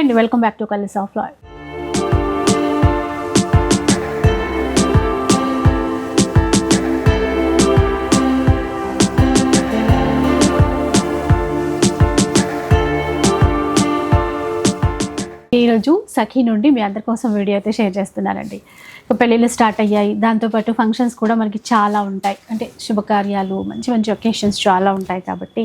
And. Welcome back to colours of లాయ్ ఈరోజు సఖీ నుండి మీ అందరి కోసం వీడియో అయితే షేర్ చేస్తున్నానండి. పెళ్ళిళ్ళు స్టార్ట్ అయ్యాయి. దాంతోపాటు ఫంక్షన్స్ కూడా మనకి చాలా ఉంటాయి. అంటే శుభకార్యాలు మంచి మంచి ఒకేషన్స్ చాలా ఉంటాయి కాబట్టి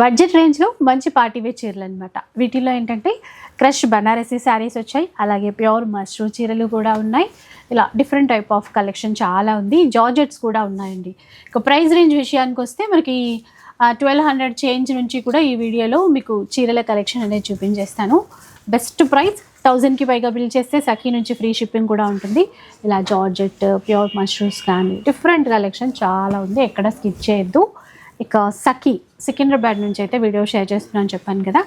బడ్జెట్ రేంజ్లో మంచి పార్టీవే చీరలు అనమాట వీటిలో ఏంటంటే క్రష్ బనారసీ శారీస్ వచ్చాయి. అలాగే ప్యూర్ మష్రూ చీరలు కూడా ఉన్నాయి. ఇలా డిఫరెంట్ టైప్ ఆఫ్ కలెక్షన్ చాలా ఉంది. జార్జెట్స్ కూడా ఉన్నాయండి. ఇక ప్రైస్ రేంజ్ విషయానికి వస్తే మనకి ట్వెల్వ్ హండ్రెడ్ చేంజ్ నుంచి కూడా ఈ వీడియోలో మీకు చీరల కలెక్షన్ అనేది చూపించేస్తాను. బెస్ట్ ప్రైస్ థౌజండ్కి పైగా బిల్ చేస్తే సఖీ నుంచి ఫ్రీ షిప్పింగ్ కూడా ఉంటుంది. ఇలా జార్జెట్ ప్యూర్ మష్రూమ్స్ కానీ డిఫరెంట్ కలెక్షన్ చాలా ఉంది. ఎక్కడ స్కిప్ చేయొద్దు. ఇక సఖీ సికింద్రాబాద్ నుంచి అయితే వీడియో షేర్ చేస్తున్నాను చెప్పాను కదా.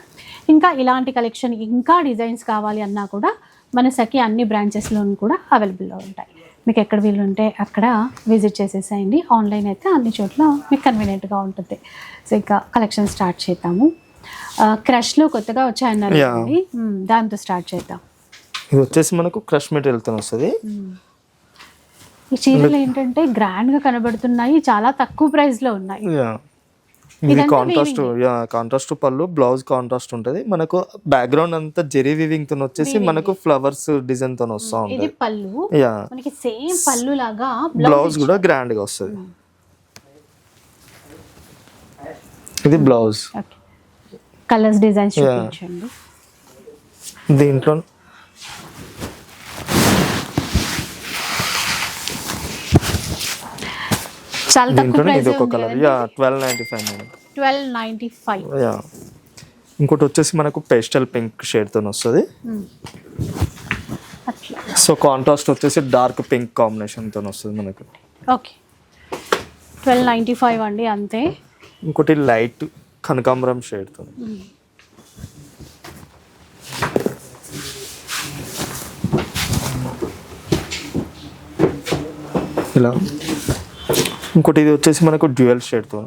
ఇంకా ఇలాంటి కలెక్షన్ ఇంకా డిజైన్స్ కావాలి అన్నా కూడా మన సఖీ అన్ని బ్రాంచెస్లోనూ కూడా అవైలబుల్లో ఉంటాయి. మీకు ఎక్కడ వీలు ఉంటే అక్కడ విజిట్ చేసేసేయండి. ఆన్లైన్ అయితే అన్ని చోట్ల మీకు కన్వీనియంట్గా ఉంటుంది. సో ఇంకా కలెక్షన్ స్టార్ట్ చేద్దాము. క్రష్లో కొత్తగా వచ్చాయన్నారు దాంతో స్టార్ట్ చేద్దాం. ఇది వచ్చేసి మనకు క్రష్ మెటీరియల్తో వస్తుంది. ఈ చీరలు ఏంటంటే గ్రాండ్గా కనబడుతున్నాయి చాలా తక్కువ ప్రైస్లో ఉన్నాయి ఇది కాంట్రాస్ట్ యా కాంట్రాస్ట్ పళ్ళు బ్లౌజ్ కాంట్రాస్ట్ ఉంటుంది. మనకు బ్యాక్గ్రౌండ్ అంతా జెరీ వివింగ్తో వచ్చేసి మనకు ఫ్లవర్స్ డిజైన్తో వస్తూ ఉంటుంది. పళ్ళు. యా మనకి సేమ్ పళ్ళు లాగా బ్లౌజ్ కూడా గ్రాండ్గా వస్తుంది. ఇది బ్లౌజ్ కలర్స్ డిజైన్స్. చూపించండి. దీంట్లో చాలా తక్కువ ఇది ప్రైస్ ఒక colour. Yeah twelve ninety five madam. Twelve ninety five yeah ఇంకోటి వచ్చేసి మనకు పేస్టల్ పింక్ షేడ్తో వస్తుంది. సో కాంట్రాస్ట్ వచ్చేసి డార్క్ పింక్ కాంబినేషన్తో వస్తుంది మనకు. ఓకే ట్వెల్వ్ నైంటీ ఫైవ్ అండి అంతే. ఇంకోటి లైట్ కనకాంబరం షేడ్తో ఇలా. ఇంకోటి ఇది వచ్చేసి మనకు డ్యూయల్ షేడ్తో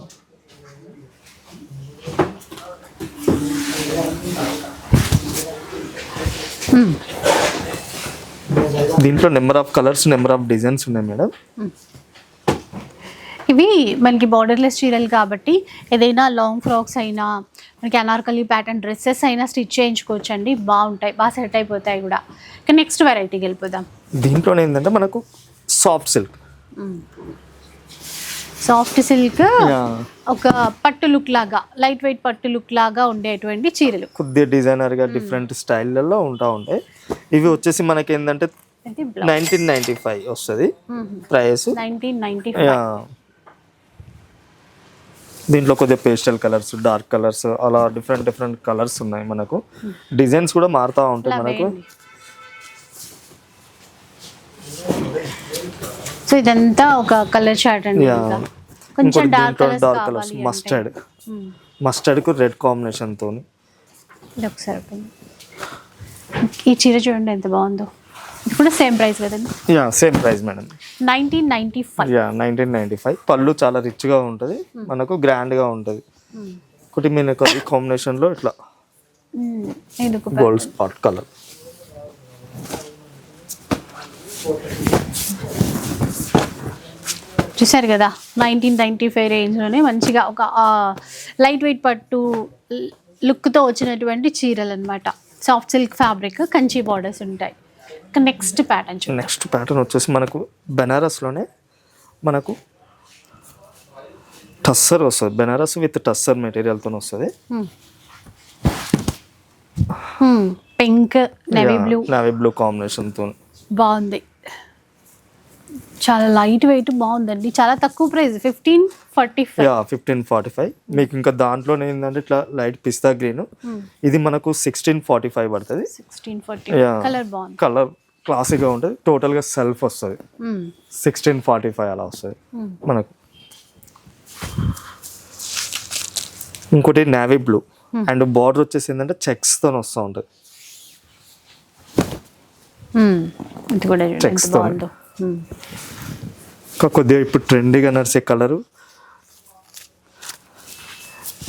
దీంట్లో number of colours number of designs ఉన్నాయి మేడం. ఇవి మనకి బార్డర్లెస్ చీరలు కాబట్టి ఏదైనా లాంగ్ ఫ్రాక్స్ అయినా మనకి అనార్కలి ప్యాటర్న్ డ్రెస్సెస్ అయినా స్టిచ్ చేయించుకోవచ్చు అండి బాగుంటాయి బాగా సెట్ అయిపోతాయి కూడా. ఇక నెక్స్ట్ వెరైటీకి వెళ్ళిపోదాం. దీంట్లో ఏంటంటే మనకు సాఫ్ట్ సిల్క్ సాఫ్ట్ సిల్క్ ఒక పట్టు లుక్ లాగా లైట్ వెయిట్ పట్టు లుక్ లాగా ఉండేటువంటి చీరలు. కొద్దిగా డిజైనర్గా డిఫరెంట్ స్టైల్లలో ఉంటా ఉంటాయి. ఇవి వచ్చేసి మనకి ఏంటంటే నైన్టీన్ నైన్టీ ఫైవ్ వస్తుంది. ప్రైస్ నైన్టీన్ నైన్టీ దీంట్లో కొద్దిగా పేస్టల్ కలర్స్ డార్క్ కలర్స్ అలా డిఫరెంట్ డిఫరెంట్ కలర్స్ ఉన్నాయి మనకు. డిజైన్స్ కూడా మారుతూ ఉంటాయి మనకు. సో ఇదంతా ఒక కలర్ చార్ట్ అండి. కొంచెం dark colours dark colours mustard. మస్టర్డ్కు red combination తోని. ఇది ఒకసారి. ఈ చీర చూడండి ఎంత బాగుందో. ఇది కూడా సేమ్ ప్రైస్ కదండి? Yeah same price madam nineteen ninety five yeah nineteen ninety five పళ్ళు చాలా రిచ్గా ఉంటుంది మనకు గ్రాండ్గా ఉంటుంది ఒకటి మీకు ఈ కాంబినేషన్లో ఇట్లా గోల్డ్ స్పాట్ కలర్ చూసారు కదా నైన్టీన్ నైన్టీ ఫైవ్ రేంజ్లోనే మంచిగా ఒక లైట్ వెయిట్ పట్టు లుక్తో వచ్చినటువంటి చీరలు అనమాట soft silk fabric Kanchi borders ఉంటాయి. నెక్స్ట్ ప్యాటర్న్ నెక్స్ట్ ప్యాటర్న్ వచ్చేసి మనకు బెనారస్లోనే మనకు టస్సర్ వస్తుంది. బెనారస్ విత్ టస్సర్ మెటీరియల్తో వస్తుంది. Pink navy blue navy blue కాంబినేషన్తో బాగుంది. చాలా లైట్ వెయిట్ బాగుందండి. చాలా తక్కువ price fifteen forty five fifteen forty five మీకు ఇంకా దాంట్లోనే ఏంటంటే ఇట్లా లైట్ పిస్తా గ్రీన్ ఇది మనకు సిక్స్టీన్ ఫార్టీ ఫైవ్ పడుతుంది సిక్స్టీన్ ఫార్టీ. కలర్ బాగుంది. కలర్ క్లాసిక్గా ఉంటుంది. టోటల్గా సెల్ఫ్ వస్తుంది. మ్మ్. సిక్స్టీన్ ఫార్టీ ఫైవ్ అలా వస్తుంది. మనకు. ఇంకోటి నావీ బ్లూ. అండ్ బార్డర్ వచ్చేసి ఏంటంటే చెక్స్తో వస్తూ ఉంటుంది. మ్మ్. ఇది కూడా చూడండి ఎంత Checks తో. బాగుందో మ్మ్. ఇంకా కొద్దిగా ఇప్పుడు ట్రెండీగా నడిచే కలరు.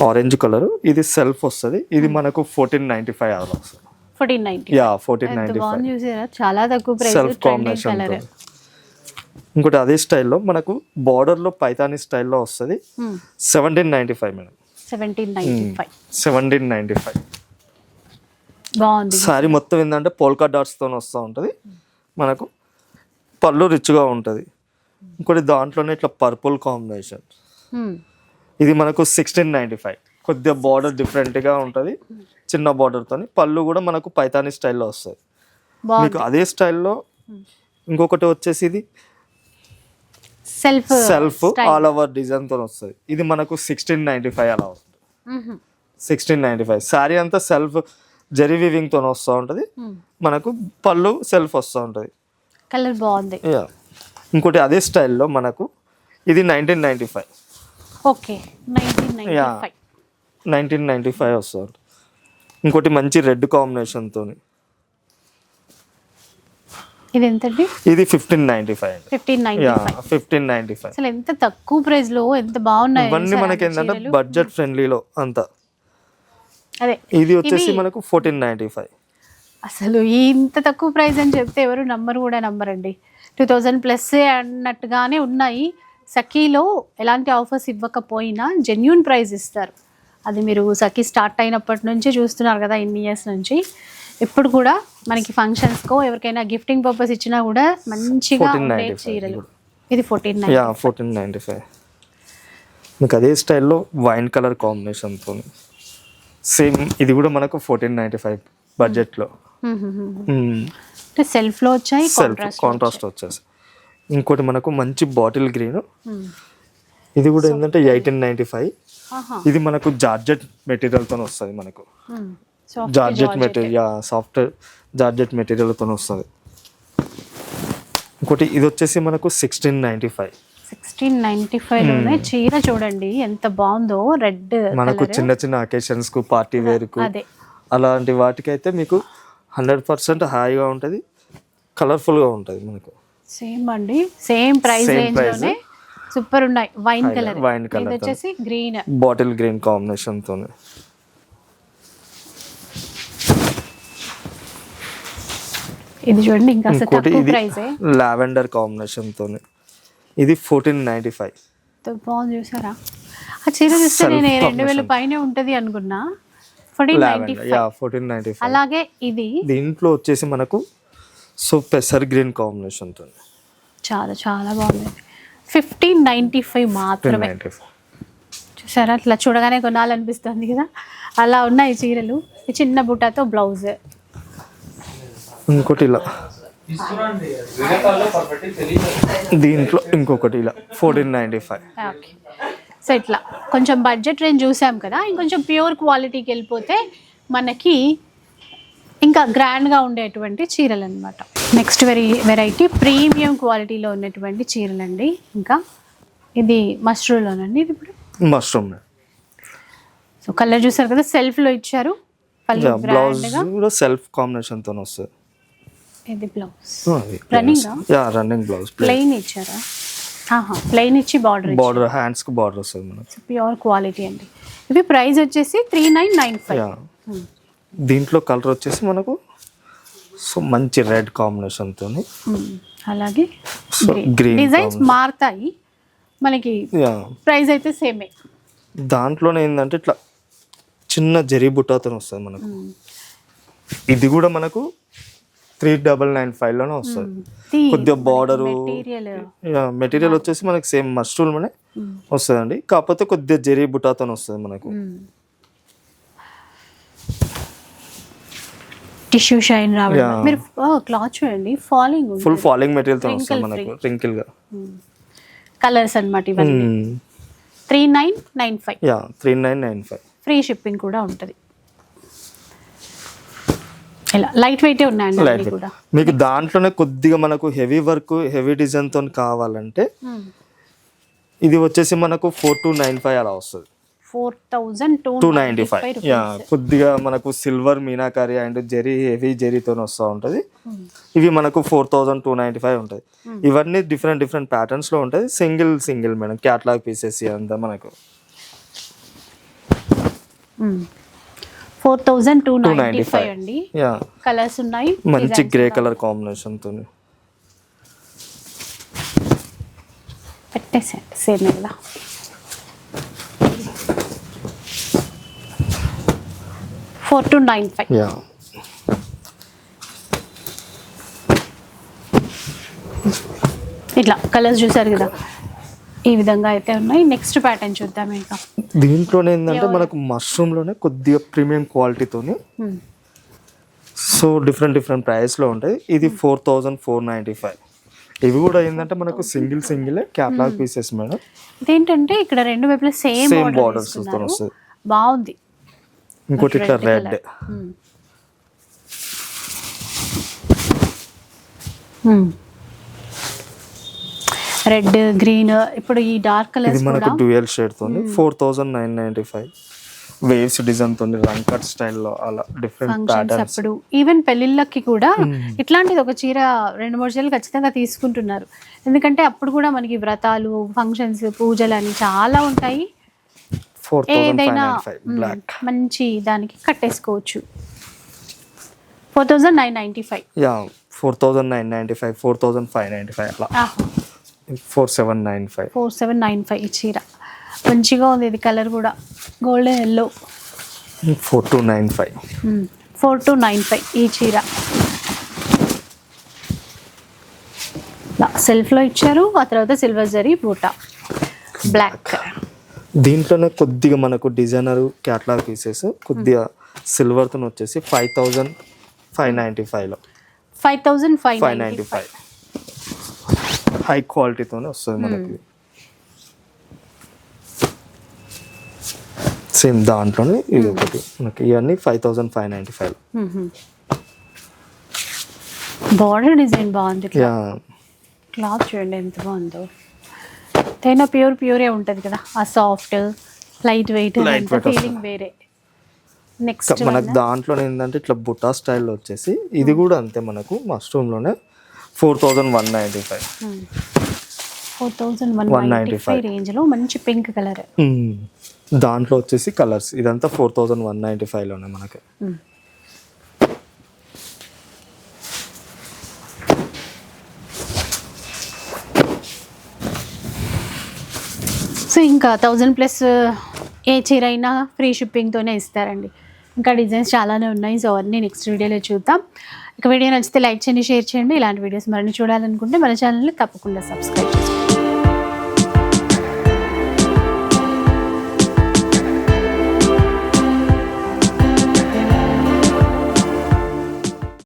Orange colour. ఇది సెల్ఫ్ వస్తుంది. ఇది మనకు ఫోర్టీన్ నైంటీ ఫైవ్ అలా వస్తుంది. ఫోర్టీన్ నైన్టీ యా ఫోర్టీన్ ఎంత నైన్టీ బాగుంది చూసారా? చాలా తక్కువ ప్రైస్ సెల్ఫ్ కాంబినేషన్ ఇంకోటి అదే స్టైల్లో మనకు border లో పైతాని స్టైల్లో వస్తుంది. Seventeen ninety five madam. Seventeen ninety five seventeen ninety five బాగుంది. శారీ మొత్తం ఏంటంటే పోల్కా డాట్స్తో వస్తూ ఉంటుంది. మనకు పళ్ళు రిచ్గా ఉంటుంది. ఇంకోటి దాంట్లోనే ఇట్లా పర్పుల్ కాంబినేషన్ Hmm. ఇది మనకు సిక్స్టీన్ నైంటీ ఫైవ్ కొద్దిగా బార్డర్ డిఫరెంట్గా ఉంటుంది. చిన్న బార్డర్తో పళ్ళు కూడా మనకు పైతాని స్టైల్లో వస్తుంది మీకు అదే స్టైల్లో ఇంకొకటి వచ్చేసి ఇది సెల్ఫ్ సెల్ఫ్ ఆల్ ఓవర్ డిజైన్తో వస్తుంది. ఇది మనకు సిక్స్టీన్ నైంటీ ఫైవ్ అలా వస్తుంది. సిక్స్టీన్ నైంటీ ఫైవ్ శారీ అంతా సెల్ఫ్ జరీ వివింగ్తో వస్తూ ఉంటుంది. మనకు పళ్ళు సెల్ఫ్ వస్తూ ఉంటుంది. కలర్ బాగుంది. యా ఇంకోటి అదే స్టైల్లో మనకు ఇది nineteen ninety five okay nineteen ninety. Five nineteen ninety five వస్తుంది. ఇంకోటి మంచి రెడ్ కాంబినేషన్తో ఇది ఎంతండి? ఇది ఫిఫ్టీన్ నైంటీ ఫైవ్ అండి. Fifteen ninety five. ఫిఫ్టీన్ అసలు ఎంత తక్కువ ప్రైస్లో ఎంత బాగున్నాయి ఇవన్నీ మనకి ఏంటంటే? బడ్జెట్ ఫ్రెండ్లీలో అంతా. అదే ఇది వచ్చేసి మనకు ఫోర్టీన్ నైంటీ ఫైవ్. అసలు ఇంత తక్కువ ప్రైస్ అని చెప్తే ఎవరు నంబర్ కూడా నంబరండి టూ థౌజండ్ ప్లస్ అన్నట్టుగానే ఉన్నాయి. సఖీలో ఎలాంటి ఆఫర్స్ ఇవ్వకపోయినా జెన్యున్ ప్రైస్ ఇస్తారు. అది మీరు సఖీ స్టార్ట్ అయినప్పటి నుంచి చూస్తున్నారు కదా ఇన్ని ఇయర్స్ నుంచి. ఇప్పుడు కూడా మనకి ఫంక్షన్స్కో ఎవరికైనా గిఫ్టింగ్ పర్పస్ ఇచ్చినా కూడా మంచిగా చీరలు. ఇది fourteen yeah fourteen ninety five మీకు అదే స్టైల్లో వైన్ కలర్ కాంబినేషన్తో. సేమ్ ఇది కూడా మనకు ఫోర్టీన్ నైంటీ ఫైవ్ బడ్జెట్లో అంటే సెల్ఫ్లో వచ్చాయి సెల్ఫ్ కాంట్రాస్ట్ కాంట్రాస్ట్ వచ్చేసి. ఇంకోటి మనకు మంచి బాటిల్ గ్రీన్ ఇది కూడా ఏంటంటే ఎయిటీన్ నైంటీ ఫైవ్ ఇది మనకు జార్జెట్ మెటీరియల్తో వస్తుంది మనకు. జార్జెట్ మెటీరియల్ సాఫ్ట్ జార్జెట్ మెటీరియల్తో వస్తుంది. ఇంకోటి ఇది వచ్చేసి మనకు sixteen ninety five. Sixteen ninety ఫైవ్లోనే చీర చూడండి ఎంత బాగుందో రెడ్ మనకు చిన్న చిన్న అకేషన్స్కు పార్టీ వేర్కు అలాంటి వాటికి అయితే మీకు హండ్రెడ్ పర్సెంట్ హాయిగా ఉంటుంది కలర్ఫుల్గా ఉంటుంది మనకు. సేమ్ అండి. Same price range. లోనే సూపర్ ఉన్నాయి వైన్ కలర్ colour ఇది వచ్చేసి గ్రీన్ బాటిల్ గ్రీన్ కాంబినేషన్తో ఇది చూడండి ఇంకా తక్కువ ప్రైసే లావెండర్ కాంబినేషన్తో ఇది ఫోర్టీన్ నైన్టీ ఫైవ్ బాగుంది చూసారా? ఆ చీర చూస్తే నేను రెండు వేల. పైన ఉంటది అనుకున్నా. ఫోర్టీన్ నైన్టీ ఫైవ్ అలాగే ఇది. దీంట్లో వచ్చేసి మనకు సో పెసర్ గ్రీన్ కాంబినేషన్తో చాలా చాలా బాగుంది. ఫిఫ్టీన్ నైన్టీ ఫైవ్ మాత్రమే. చూసారా? అట్లా చూడగానే కొనాలనిపిస్తుంది కదా? అలా ఉన్నాయి చీరలు. చిన్న బుట్టాతో బ్లౌజ్. ఇంకోటి ఇలా దీంట్లో ఇంకొకటి ఇలా fourteen ninety five. Okay. So ఇట్లా. కొంచెం బడ్జెట్ రేంజ్ చూసాం కదా? ఇంకొంచెం ప్యూర్ క్వాలిటీకి వెళ్ళిపోతే మనకి ఇంకా గ్రాండ్గా ఉండేటువంటి చీరలు అనమాట నెక్స్ట్ వెరీ వెరైటీ ప్రీమియం క్వాలిటీలో ఉన్నటువంటి చీరలండి. ఇంకా ఇది మస్ట్రూలోనండి ఇది ఇప్పుడు? మష్రూమ్. సో కలర్ చూసారు కదా సెల్ఫ్లో ఇచ్చారు. బ్లౌజ్ కూడా సెల్ఫ్ కాంబినేషన్తో వస్తుంది. ఇది బ్లౌజ్ ఆ? యా రన్నింగ్ బ్లౌజ్ ప్లెయిన్ ఇచ్చారా? ప్లెయిన్ ఇచ్చి బార్డర్ బార్డర్ హ్యాండ్స్కి బార్డర్ వస్తుంది మనకు. ప్యూర్ క్వాలిటీ అండి. ఇవి ప్రైస్ వచ్చేసి three nine nine five yeah దీంట్లో కలర్ వచ్చేసి మనకు సో మంచి రెడ్ కాంబినేషన్ తోని. అలాగే సో గ్రీన్ డిజైన్స్ మారుతాయి. మనకి ప్రైస్ అయితే సేమే. దాంట్లోనే ఏంటంటే ఇట్లా చిన్న జరీ బుట్టాతో వస్తుంది మనకు. ఇది కూడా మనకు త్రీ డబల్ నైన్ ఫైవ్లోనే వస్తుంది. కొద్దిగా బార్డర్ మెటీరియల్ వచ్చేసి మనకి సేమ్ మస్టూల్ మనే వస్తుందండి. కాకపోతే కొద్దిగా జరీ బుట్టాతో వస్తుంది మనకు. టిష్యూ షైన్ రావడం. మీరు క్లాత్ చూడండి. ఫాలింగ్ ఫుల్ ఫాలింగ్ మెటీరియల్తో వస్తుంది మనకు. రింకిల్గా. కలర్స్ అన్నమాట ఇవన్నీ. Three nine nine five yeah three nine nine five free shipping కూడా ఉంటుంది. ఇలా లైట్ వెయిటే ఉన్నాయండి కూడా. మీకు దాంట్లోనే కొద్దిగా మనకు హెవీ వర్క్ హెవీ డిజైన్తో కావాలంటే ఇది వచ్చేసి మనకు ఫోర్ టు నైన్ ఫైవ్ అలా వస్తుంది. Four thousand two two ninety five. Yeah కొద్దిగా మనకు silver meenakari and zari heavy జరీతో వస్తూ ఉంటుంది. ఇవి మనకు four thousand two ninety five ఉంటుంది ఇవన్నీ డిఫరెంట్ డిఫరెంట్ ప్యాటర్న్స్లో ఉంటుంది single single madam catalogue pieces అంతా మనకు. Four thousand two two ninety five. అండి. యా. కలర్స్ ఉన్నాయి మంచి గ్రే. కలర్ కాంబినేషన్తో పెట్టేసేయండి సేమ్ ఇలా. Four two nine five. ఇట్లా కలర్స్ చూసారు కదా? ఈ విధంగా అయితే ఉన్నాయి. నెక్స్ట్ ప్యాటర్న్ చూద్దాం ఇంకా. దీంట్లోనే ఏంటంటే మనకు మష్రూమ్లోనే కొద్దిగా ప్రీమియం క్వాలిటీతోని Hmm. సో డిఫరెంట్ డిఫరెంట్ ప్రైస్లో ఉంటాయి. ఇది four thousand four ninety five ఇవి కూడా ఏంటంటే మనకు single single catalogue pieces madam. ఇదేంటంటే ఇక్కడ రెండు వైపులా సేమ్ Same బార్డర్ borders తో ఇస్తున్నారు వస్తుంది. బాగుంది. ఇంకోటి ఇట్లా రెడ్. రెడ్ గ్రీన్ ఇప్పుడు ఈ డార్క్ ఇది కలర్స్ మనకు కూడా? డ్యూయల్ షేడ్ తోని four thousand nine ninety five waves design తోని రంగ్ కట్ స్టైల్లో అలా డిఫరెంట్ ప్యాటర్న్స్ అప్పుడు. ఈవెన్ పెళ్ళిళ్ళకి కూడా ఇట్లాంటిది ఒక చీర రెండు మూడు చీరలు ఖచ్చితంగా తీసుకుంటున్నారు. ఎందుకంటే అప్పుడు కూడా మనకి వ్రతాలు ఫంక్షన్స్ పూజలు అని చాలా ఉంటాయి. ఫోర్ ఏదైనా బ్లాక్. మంచి దానికి కట్టేసుకోవచ్చు. Four thousand nine ninety five. Yeah four thousand nine ninety five four thousand five ninety five అలా four seven nine five. Four seven nine five ఈ చీర. మంచిగా ఉంది ఇది కలర్ కూడా. Golden yellow four two nine five. Four two nine five ఈ చీర. సెల్ఫ్లో ఇచ్చారు ఆ తర్వాత సిల్వర్ జరీ బూటా బ్లాక్. దీంట్లోనే కొద్దిగా మనకు డిజైనర్ క్యాట్లాగ్ పీసెస్ కొద్దిగా సిల్వర్తో వచ్చేసి ఫైవ్ థౌజండ్ ఫైవ్ నైంటీ ఫైవ్లో five thousand five five ninety five high క్వాలిటీతోనే వస్తుంది మనకి. సేమ్ దాంట్లోనే ఇది ఒకటి. మనకి ఇవన్నీ five thousand five ninety five border design బాగుంది క్లాత్ చూడండి ఎంత బాగుందో. తేనా ప్యూర్ ప్యూరే ఉంటుంది కదా. ఆ సాఫ్ట్ లైట్ వెయిట్ ఫీలింగ్ వేరే. నెక్స్ట్ మనకు దాంట్లో ఏంటంటే ఇట్లా బుటా స్టైల్ వచ్చేసి ఇది కూడా అంతే మనకు మష్రూమ్లోనే four thousand one ninety five four thousand one 195 ninety five రేంజ్లో మంచి పింక్ కలర్ దాంట్లో వచ్చేసి కలర్స్ ఇదంతా ఫోర్ థౌజండ్ వన్ నైంటీ ఫైవ్లోనే మనకి. సో ఇంకా థౌజండ్ ప్లస్ uh, ఏ చీర అయినా ఫ్రీ షిప్పింగ్తోనే ఇస్తారండి. ఇంకా డిజైన్స్ చాలానే ఉన్నాయి సో అన్నీ నెక్స్ట్ వీడియోలో చూద్దాం. ఇక వీడియో నచ్చితే లైక్ చేయండి షేర్ చేయండి. ఇలాంటి వీడియోస్ మరిన్ని చూడాలనుకుంటే మన ఛానల్ని తప్పకుండా సబ్స్క్రైబ్ చేసుకోండి.